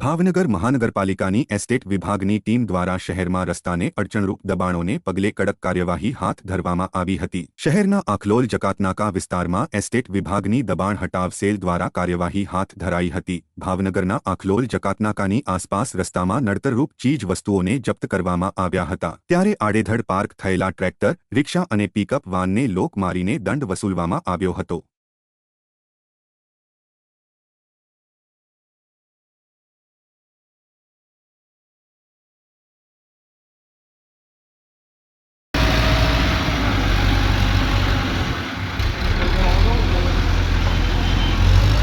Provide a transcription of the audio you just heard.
ભાવનગર મહાનગરપાલિકાની એસ્ટેટ વિભાગની ટીમ દ્વારા શહેરમાં રસ્તાને અડચણરૂપ દબાણોને પગલે કડક કાર્યવાહી હાથ ધરવામાં આવી હતી શહેરના આખલોલ જકાતનાકા વિસ્તારમાં એસ્ટેટ વિભાગની દબાણ હટાવ સેલ દ્વારા કાર્યવાહી હાથ ધરાઈ હતી ભાવનગરના આખલોલ જકાતનાકાની આસપાસ રસ્તામાં નડતરરૂપ ચીજ વસ્તુઓને જપ્ત કરવામાં આવ્યા હતા ત્યારે આડેધડ પાર્ક થયેલા ટ્રેક્ટર રિક્ષા અને પિકઅપ વાનને લોક મારીને દંડ વસૂલવામાં આવ્યો હતો